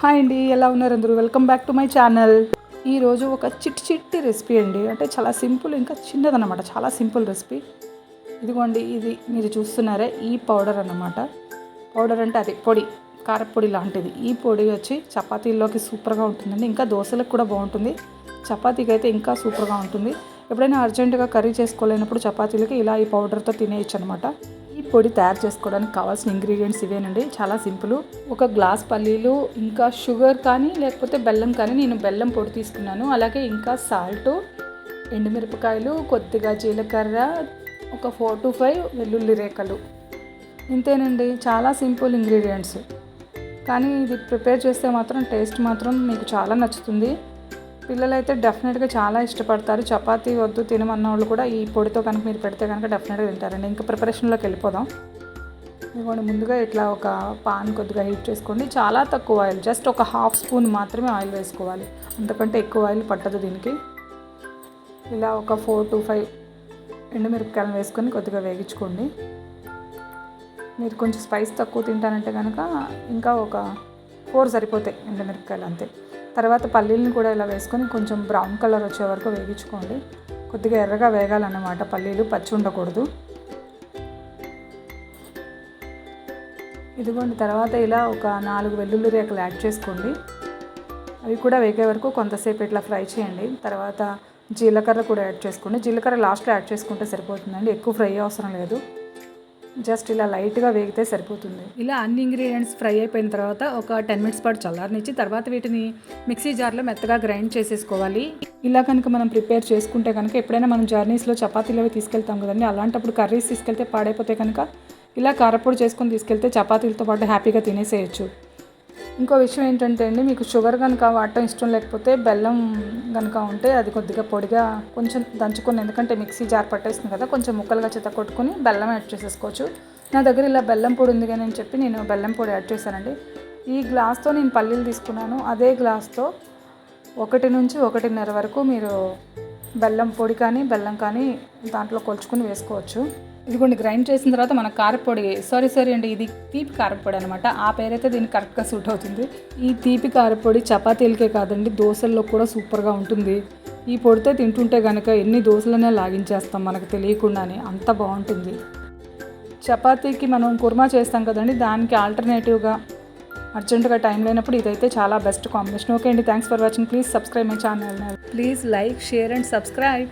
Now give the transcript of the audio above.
Hi అండి ఎలా ఉన్నారు అందరూ? Welcome back to my channel ఈరోజు ఒక చిట్ చిట్టి రెసిపీ అండి. అంటే చాలా సింపుల్ ఇంకా చిన్నదన్నమాట. చాలా సింపుల్ రెసిపీ ఇదిగోండి ఇది మీరు చూస్తున్నారే ఈ పౌడర్ అన్నమాట. పౌడర్ అంటే అది పొడి కారపొడి లాంటిది. ఈ పొడి వచ్చి చపాతీల్లోకి సూపర్గా ఉంటుందండి. ఇంకా దోశలకు కూడా బాగుంటుంది. చపాతీకి అయితే ఇంకా సూపర్గా ఉంటుంది. ఎప్పుడైనా అర్జెంటుగా కర్రీ చేసుకోలేనప్పుడు చపాతీలకి ఇలా ఈ పౌడర్తో తినేయచ్చు అనమాట పొడి తయారు చేసుకోవడానికి కావాల్సిన ఇంగ్రీడియంట్స్ ఇవేనండి. చాలా సింపుల్. ఒక గ్లాస్ పల్లీలు ఇంకా షుగర్ కానీ లేకపోతే బెల్లం కానీ నేను బెల్లం పొడి తీసుకున్నాను. అలాగే ఇంకా సాల్ట్ ఎండుమిరపకాయలు కొద్దిగా జీలకర్ర ఒక ఫోర్ టు ఫైవ్ వెల్లుల్లి రేఖలు. ఇంతేనండి. చాలా సింపుల్ ఇంగ్రీడియంట్స్. కానీ ఇది ప్రిపేర్ చేస్తే మాత్రం టేస్ట్ మాత్రం మీకు చాలా నచ్చుతుంది. పిల్లలైతే డెఫినెట్గా చాలా ఇష్టపడతారు. చపాతీ వద్దు తినమన్న వాళ్ళు కూడా ఈ పొడితో కనుక మీరు పెడితే కనుక డెఫినెట్గా తింటారండి. ఇంకా ప్రిపరేషన్లోకి వెళ్ళిపోదాం. ఇదిగోండి ముందుగా ఇట్లా ఒక పాన్ కొద్దిగా హీట్ చేసుకోండి. చాలా తక్కువ ఆయిల్ జస్ట్ ఒక హాఫ్ స్పూన్ మాత్రమే ఆయిల్ వేసుకోవాలి. అంతకంటే ఎక్కువ ఆయిల్ పట్టదు దీనికి. ఇలా ఒక ఫోర్ టు ఫైవ్ ఎండుమిరపకాయలు వేసుకొని కొద్దిగా వేగించుకోండి. మీరు కొంచెం స్పైస్ తక్కువ తింటానంటే కనుక ఇంకా ఒక ఫోర్ సరిపోతాయి ఎండుమిరపకాయలు అంతే. తర్వాత పల్లీలను కూడా ఇలా వేసుకొని కొంచెం బ్రౌన్ కలర్ వచ్చే వరకు వేగించుకోండి. కొద్దిగా ఎర్రగా వేగాలన్నమాట పల్లీలు పచ్చి ఉండకూడదు. ఇదిగోండి తర్వాత ఇలా ఒక నాలుగు వెల్లుల్లి రేకలు యాడ్ చేసుకోండి. అవి కూడా వేగే వరకు కొంతసేపు ఇట్లా ఫ్రై చేయండి. తర్వాత జీలకర్ర కూడా యాడ్ చేసుకోండి. జీలకర్ర లాస్ట్లో యాడ్ చేసుకుంటే సరిపోతుందండి. ఎక్కువ ఫ్రై అవసరం లేదు. జస్ట్ ఇలా లైట్గా వేగితే సరిపోతుంది. ఇలా అన్ని ఇంగ్రీడియంట్స్ ఫ్రై అయిపోయిన తర్వాత ఒక టెన్ మినిట్స్ పాటు చల్లారనిచ్చి తర్వాత వీటిని మిక్సీ జార్లో మెత్తగా గ్రైండ్ చేసేసుకోవాలి. ఇలా కనుక మనం ప్రిపేర్ చేసుకుంటే కనుక ఎప్పుడైనా మనం జర్నీస్లో చపాతీలు అవి తీసుకెళ్తాం కదండి అలాంటప్పుడు కర్రీస్ తీసుకెళ్తే పాడైపోతే కనుక ఇలా కారపొడి చేసుకొని తీసుకెళ్తే చపాతీలతో పాటు హ్యాపీగా తినేసేయచ్చు. ఇంకో విషయం ఏంటంటే అండి మీకు షుగర్ కనుక వాడటం ఇష్టం లేకపోతే బెల్లం కనుక ఉంటే అది కొద్దిగా పొడిగా కొంచెం దంచుకొని ఎందుకంటే మిక్సీ జార్ పట్టేస్తుంది కదా కొంచెం ముక్కలుగా చెత్త కొట్టుకుని బెల్లం యాడ్ చేసేసుకోవచ్చు. నా దగ్గర ఇలా బెల్లం పొడి ఉంది కానీ అని చెప్పి నేను బెల్లం పొడి యాడ్ చేశానండి. ఈ గ్లాస్తో నేను పల్లీలు తీసుకున్నాను. అదే గ్లాస్తో ఒకటి నుంచి ఒకటిన్నర వరకు మీరు బెల్లం పొడి కానీ బెల్లం కానీ దాంట్లో కొలుచుకుని వేసుకోవచ్చు. ఇదిగోండి గ్రైండ్ చేసిన తర్వాత మన కారపొడి సారీ సారీ అండి ఇది తీపి కారపొడి అనమాట ఆ పేరైతే దీనికి కరెక్ట్గా సూట్ అవుతుంది. ఈ తీపి కారపొడి చపాతీలకే కాదండి దోశల్లో కూడా సూపర్గా ఉంటుంది. ఈ పొడితో తింటుంటే కనుక ఎన్ని దోశలనే లాగించేస్తాం మనకు తెలియకుండానే అంత బాగుంటుంది. చపాతీకి మనం కుర్మా చేస్తాం కదండి దానికి ఆల్టర్నేటివ్గా అర్జెంటుగా టైం లేనప్పుడు ఇదైతే చాలా బెస్ట్ కాంబినేషన్ ఓకే అండి thanks for watching please subscribe my channel please like share and subscribe